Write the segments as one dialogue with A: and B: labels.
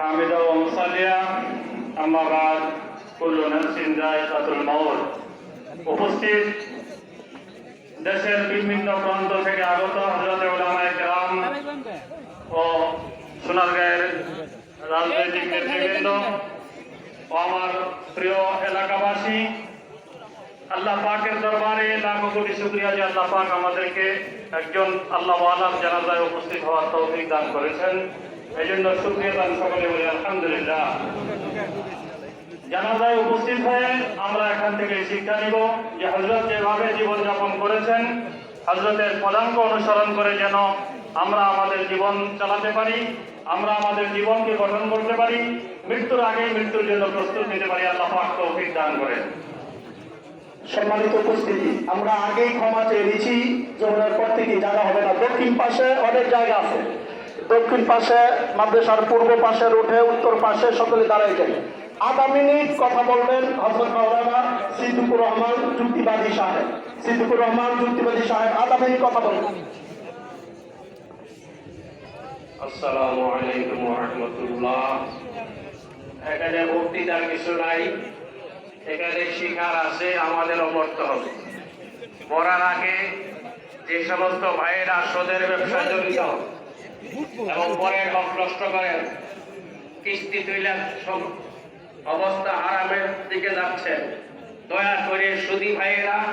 A: حامدا ومصليا أما بعد كل نفس ذائقة الموت উপস্থিত দেশের বিভিন্ন প্রান্ত থেকে আগত হজরত উলামায়ে কেরাম ও সোনারগাঁয়ের রাজনৈতিক নেতৃবৃন্দ ও আমার প্রিয় এলাকাবাসী আল্লাহ পাকের দরবারে লাখো কোটি শুক্রিয়া যে আল্লাহ পাক আমাদেরকে একজন আল্লাহ আলাম জানাজায় উপস্থিত হওয়ার তৌফিক দান করেছেন। এই জন্য শুক্রিয়া দান সকলে বলি, আলহামদুলিল্লাহ। জানাজায় উপস্থিত হয়ে আমরা এখান থেকে শিক্ষা নিব যে হজরত যেভাবে জীবনযাপন করেছেন হজরতের পদাঙ্ক অনুসরণ করে যেন আমরা আমাদের জীবন চালাতে পারি, আমরা আমাদের জীবনকে গঠন করতে পারি, মৃত্যুর আগে মৃত্যুর জন্য প্রস্তুত নিতে পারি, আল্লাহ পাক তৌফিক দান করেন।
B: সম্মানিত উপস্থিতি, আমরা আগেই ক্ষমা চেয়ে দিচ্ছি জোহরের পর থেকে জায়গা হবে না। দক্ষিণ পাশে অনেক জায়গা আছে। দক্ষিণ পাশে, মাদ্রাসার পূর্ব পাশে উঠে উত্তর পাশে, সকলে দাঁড়াই আধা মিনিট কথা বলবেন মাওলানা সিদ্দিকুর রহমান যুক্তিবাদী সাহেব। সিদ্দিকুর রহমান যুক্তিবাদী সাহেব মিনিট কথা বলবেন।
C: আসসালামু আলাইকুম রহমতুল্লাহ। এখানে বক্তৃতার কিছু নাই। এখানে শিকার আছে, আমাদেরও মরতে হবে। মরার আগে যে সমস্ত ভাইয়েরা সোদের ব্যবসা জড়িত এবং পরে হক নষ্ট করেন, কিস্তি তুইলেন সব অবস্থা আরামের দিকে যাচ্ছে দয়া করে সুদি ভাইয়েরা,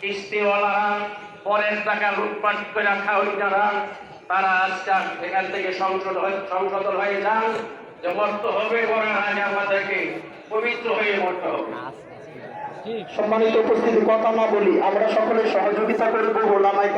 C: কিস্তিওয়ালারা, পরের টাকা লুটপাট করে খাওয়াই যারা তারা আজকে এখান থেকে হয়ে- সংশোধন হয়ে যান। মরতে হবে মরার আগে আমাদেরকে পবিত্র হয়ে মরতে হবে।
B: সম্মানিত উপস্থিতি, কথা না বলি, আমরা সকলে সহযোগিতা করব ওলামাই